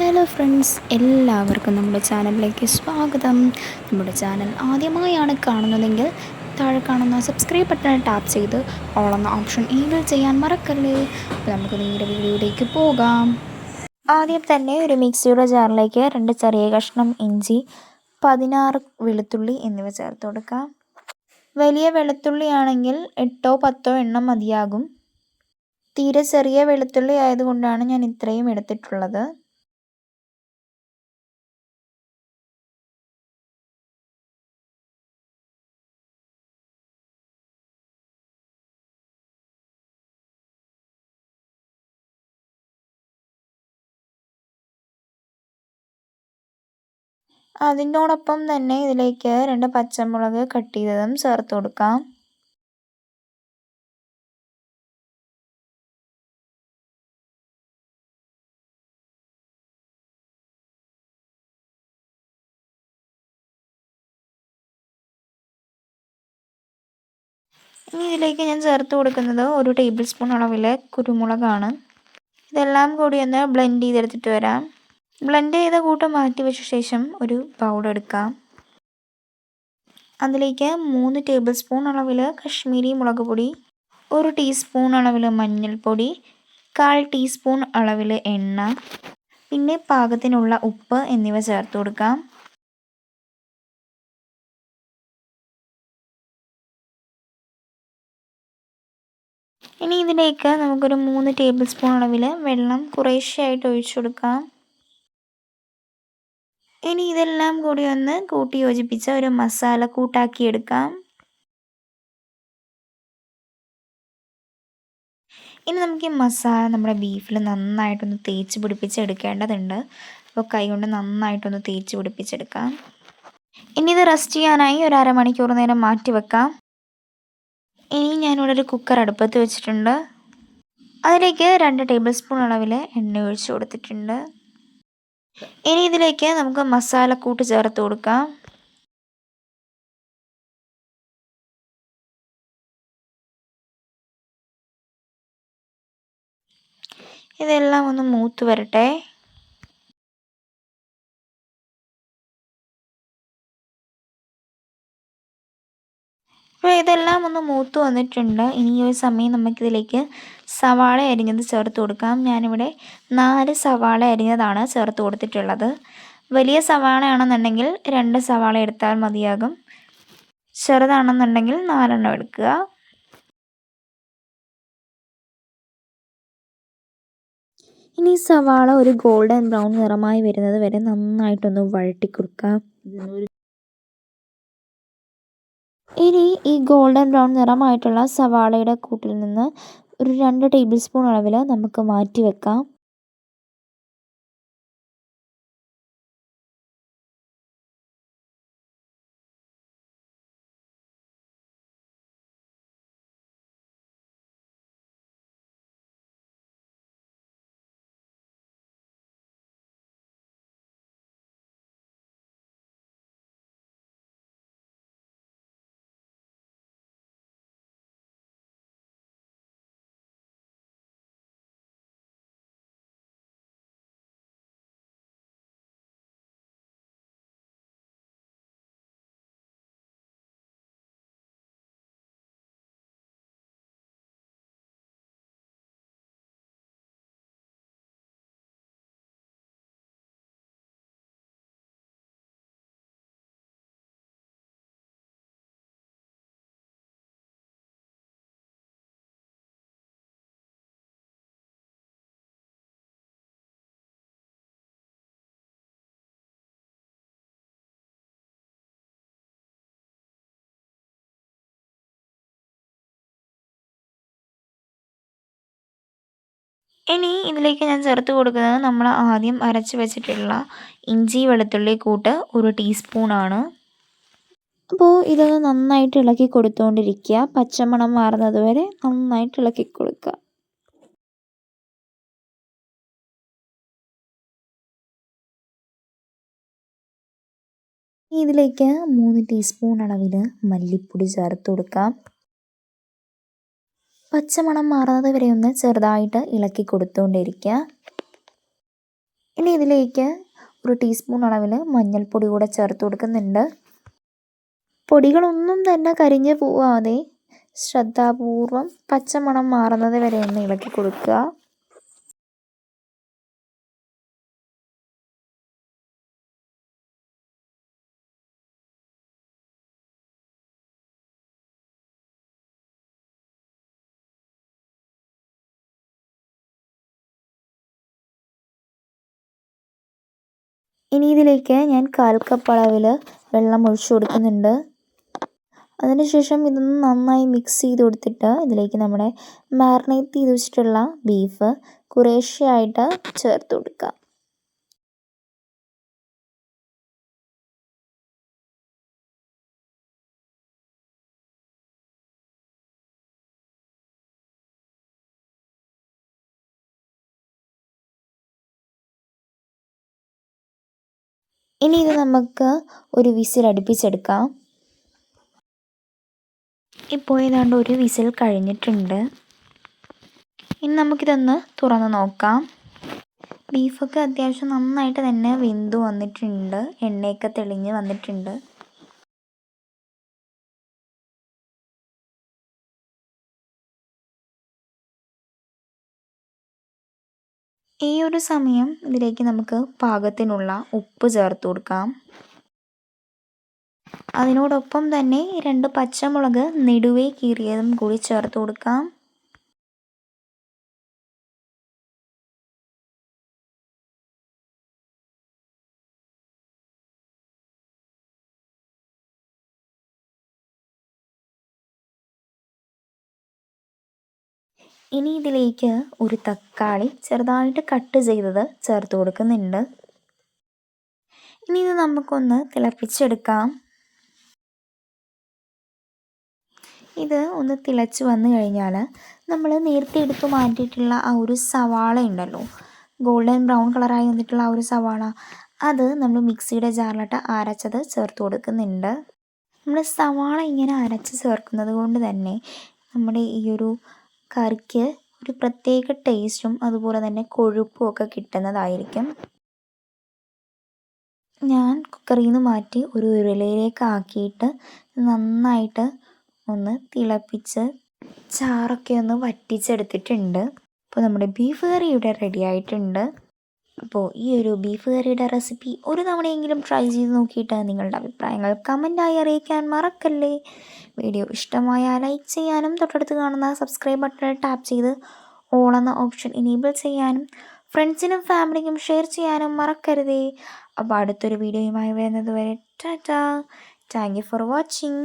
Hello friends എല്ലാവർക്കും നമ്മുടെ ചാനലിലേക്ക് സ്വാഗതം. നമ്മുടെ ചാനൽ ആദ്യമായാണ് കാണുന്നതെങ്കിൽ താഴെ കാണുന്ന സബ്സ്ക്രൈബ് ബട്ടൺ ടാപ്പ് ചെയ്ത് ഓളെന്ന ഓപ്ഷൻ ഈവിൽ ചെയ്യാൻ മറക്കല്ലേ. അപ്പോൾ നമുക്ക് നേരെ വീഡിയോയിലേക്ക് പോകാം. ആദ്യം തന്നെ ഒരു മിക്സിയുടെ ജാറിലേക്ക് രണ്ട് ചെറിയ കഷ്ണം ഇഞ്ചി പതിനാറ് വെളുത്തുള്ളി എന്നിവ ചേർത്ത് കൊടുക്കാം. വലിയ വെളുത്തുള്ളിയാണെങ്കിൽ എട്ടോ പത്തോ എണ്ണം മതിയാകും. തീരെ ചെറിയ വെളുത്തുള്ളി ആയതുകൊണ്ടാണ് ഞാൻ ഇത്രയും എടുത്തിട്ടുള്ളത്. അതിനോടൊപ്പം തന്നെ ഇതിലേക്ക് രണ്ട് പച്ചമുളക് കട്ട് ചെയ്തതും ചേർത്ത് കൊടുക്കാം. ഇനി ഇതിലേക്ക് ഞാൻ ചേർത്ത് കൊടുക്കുന്നത് ഒരു ടേബിൾ സ്പൂൺ അളവിലെ കുരുമുളകാണ്. ഇതെല്ലാം കൂടി ഒന്ന് ബ്ലെൻഡ് ചെയ്തെടുത്തിട്ട് വരാം. ബ്ലെൻഡ് ചെയ്ത കൂട്ടം മാറ്റി വെച്ച ശേഷം ഒരു പൗഡർ എടുക്കാം. അതിലേക്ക് മൂന്ന് ടേബിൾ സ്പൂൺ അളവിൽ കശ്മീരി മുളക് പൊടി ഒരു ടീസ്പൂൺ അളവിൽ മഞ്ഞൾപ്പൊടി കാൽ ടീസ്പൂൺ അളവിൽ എണ്ണ പിന്നെ പാകത്തിനുള്ള ഉപ്പ് എന്നിവ ചേർത്ത് കൊടുക്കാം. ഇനി ഇതിലേക്ക് നമുക്കൊരു മൂന്ന് ടേബിൾ സ്പൂൺ അളവിൽ വെള്ളം കുറേശ്ശെയായിട്ട് ഒഴിച്ചു കൊടുക്കാം. ഇനി ഇതെല്ലാം കൂടി ഒന്ന് കൂട്ടി യോജിപ്പിച്ച ഒരു മസാല കൂട്ടാക്കിയെടുക്കാം. ഇനി നമുക്ക് ഈ മസാല നമ്മുടെ ബീഫിൽ നന്നായിട്ടൊന്ന് തേച്ച് പിടിപ്പിച്ചെടുക്കേണ്ടതുണ്ട്. അപ്പോൾ കൈകൊണ്ട് നന്നായിട്ടൊന്ന് തേച്ച് പിടിപ്പിച്ചെടുക്കാം. ഇനി ഇത് റെസ്റ്റ് ചെയ്യാനായി ഒരു അരമണിക്കൂർ നേരം മാറ്റി വെക്കാം. ഇനി ഞാനിവിടെ ഒരു കുക്കർ അടുപ്പത്ത് വെച്ചിട്ടുണ്ട്. അതിലേക്ക് രണ്ട് ടേബിൾ സ്പൂൺ അളവിൽ എണ്ണ ഒഴിച്ച് കൊടുത്തിട്ടുണ്ട്. ഇനി ഇതിലേക്ക് നമുക്ക് മസാലക്കൂട്ട് ചേർത്ത് കൊടുക്കാം. ഇതെല്ലാം ഒന്ന് മൂത്ത് വരട്ടെ. ഇതെല്ലാം ഒന്ന് മൂത്ത് വന്നിട്ടുണ്ട്. ഇനി ഈ ഒരു സമയം നമുക്കിതിലേക്ക് സവാള അരിഞ്ഞത് ചേർത്ത് കൊടുക്കാം. ഞാനിവിടെ നാല് സവാള അരിഞ്ഞതാണ് ചേർത്ത് കൊടുത്തിട്ടുള്ളത്. വലിയ സവാള ആണെന്നുണ്ടെങ്കിൽ രണ്ട് സവാള എടുത്താൽ മതിയാകും. ചെറുതാണെന്നുണ്ടെങ്കിൽ നാലെണ്ണം എടുക്കുക. ഇനി സവാള ഒരു ഗോൾഡൻ ബ്രൗൺ നിറമായി വരുന്നത് വരെ നന്നായിട്ടൊന്ന് വഴട്ടി കൊടുക്കാം. ഇനി ഈ ഗോൾഡൻ ബ്രൗൺ നിറമായിട്ടുള്ള സവാളയുടെ കൂട്ടിൽ നിന്ന് ഒരു രണ്ട് ടേബിൾ സ്പൂൺ അളവിൽ നമുക്ക് മാറ്റി വെക്കാം ഇനി ഇതിലേക്ക് ഞാൻ ചേർത്ത് കൊടുക്കുന്നത് നമ്മൾ ആദ്യം അരച്ച് വെച്ചിട്ടുള്ള ഇഞ്ചി വെളുത്തുള്ളി കൂട്ട് ഒരു ടീസ്പൂണാണ്. അപ്പോൾ ഇതൊന്ന് നന്നായിട്ട് ഇളക്കി കൊടുത്തുകൊണ്ടിരിക്കുക പച്ചമണം മാറുന്നത് വരെ നന്നായിട്ട് ഇളക്കി കൊടുക്കുക. ഇതിലേക്ക് മൂന്ന് ടീസ്പൂൺ അളവിൽ മല്ലിപ്പൊടി ചേർത്ത് കൊടുക്കാം. പച്ചമണം മാറുന്നത് വരെ ഒന്ന് ചെറുതായിട്ട് ഇളക്കി കൊടുത്തുകൊണ്ടിരിക്കുക ഇനി ഇതിലേക്ക് ഒരു ടീസ്പൂൺ അളവിൽ മഞ്ഞൾപ്പൊടി കൂടെ ചേർത്ത് കൊടുക്കുന്നുണ്ട്. പൊടികളൊന്നും തന്നെ കരിഞ്ഞു പോവാതെ ശ്രദ്ധാപൂർവം പച്ചമണം മാറുന്നത് വരെ ഒന്ന് ഇളക്കി കൊടുക്കുക. ഇനി ഇതിലേക്ക് ഞാൻ കാൽ കപ്പ് അളവിൽ വെള്ളം ഒഴിച്ചു കൊടുക്കുന്നുണ്ട്. അതിനുശേഷം ഇതൊന്ന് നന്നായി മിക്സ് ചെയ്ത് കൊടുത്തിട്ട് ഇതിലേക്ക് നമ്മുടെ മാറിനേറ്റ് ചെയ്ത് വെച്ചിട്ടുള്ള ബീഫ് കുറേശ്ശെയായിട്ട് ചേർത്ത് കൊടുക്കുക. ഇനി ഇത് നമുക്ക് ഒരു വിസിൽ അടുപ്പിച്ചെടുക്കാം. ഇപ്പോൾ ഏതാണ്ട് ഒരു വിസിൽ കഴിഞ്ഞിട്ടുണ്ട്. ഇനി നമുക്കിതൊന്ന് തുറന്ന് നോക്കാം. ബീഫൊക്കെ അത്യാവശ്യം നന്നായിട്ട് തന്നെ വെന്തു വന്നിട്ടുണ്ട്. എണ്ണയൊക്കെ തെളിഞ്ഞ് വന്നിട്ടുണ്ട്. ഈ ഒരു സമയം ഇതിലേക്ക് നമുക്ക് പാകത്തിനുള്ള ഉപ്പ് ചേർത്ത് കൊടുക്കാം. അതിനോടൊപ്പം തന്നെ രണ്ട് പച്ചമുളക് നെടുവേ കീറിയതും കൂടി ചേർത്ത് കൊടുക്കാം. ഇനി ഇതിലേക്ക് ഒരു തക്കാളി ചെറുതായിട്ട് കട്ട് ചെയ്തത് ചേർത്ത് കൊടുക്കുന്നുണ്ട്. ഇനി ഇത് നമുക്കൊന്ന് തിളപ്പിച്ചെടുക്കാം. ഇത് ഒന്ന് തിളച്ച് വന്നു കഴിഞ്ഞാൽ നമ്മൾ നേരത്തെ എടുത്ത് മാറ്റിയിട്ടുള്ള ആ ഒരു സവാള ഉണ്ടല്ലോ ഗോൾഡൻ ബ്രൗൺ കളറായി വന്നിട്ടുള്ള ആ ഒരു സവാള അത് നമ്മൾ മിക്സിയുടെ ജാറിലിട്ട് അരച്ചത് ചേർത്ത് കൊടുക്കുന്നുണ്ട്. നമ്മൾ സവാള ഇങ്ങനെ അരച്ച് ചേർക്കുന്നത് കൊണ്ട് തന്നെ നമ്മുടെ ഈ ഒരു കറിക്ക് ഒരു പ്രത്യേക ടേസ്റ്റും അതുപോലെ തന്നെ കൊഴുപ്പും ഒക്കെ കിട്ടുന്നതായിരിക്കും. ഞാൻ കുക്കറിൽ നിന്ന് മാറ്റി ഒരു ഉരുളയിലേക്ക് ആക്കിയിട്ട് നന്നായിട്ട് ഒന്ന് തിളപ്പിച്ച് ചാറൊക്കെ ഒന്ന് വറ്റിച്ചെടുത്തിട്ടുണ്ട്. അപ്പോൾ നമ്മുടെ ബീഫ് കറി ഇവിടെ റെഡി ആയിട്ടുണ്ട്. അപ്പോൾ ഈ ഒരു ബീഫ് കറിയുടെ റെസിപ്പി ഒരു തവണയെങ്കിലും ട്രൈ ചെയ്ത് നോക്കിയിട്ട് നിങ്ങളുടെ അഭിപ്രായങ്ങൾ കമന്റായി അറിയിക്കാൻ മറക്കല്ലേ. വീഡിയോ ഇഷ്ടമായാൽ ലൈക്ക് ചെയ്യാനും തൊട്ടടുത്ത് കാണുന്ന സബ്സ്ക്രൈബ് ബട്ടൺ ടാപ്പ് ചെയ്ത് ഓൾ എന്ന ഓപ്ഷൻ ഇനേബിൾ ചെയ്യാനും ഫ്രണ്ട്സിനും ഫാമിലിക്കും ഷെയർ ചെയ്യാനും മറക്കരുതേ. അപ്പോൾ അടുത്തൊരു വീഡിയോയുമായി വരുന്നത് വരെ Tata. Thank you for watching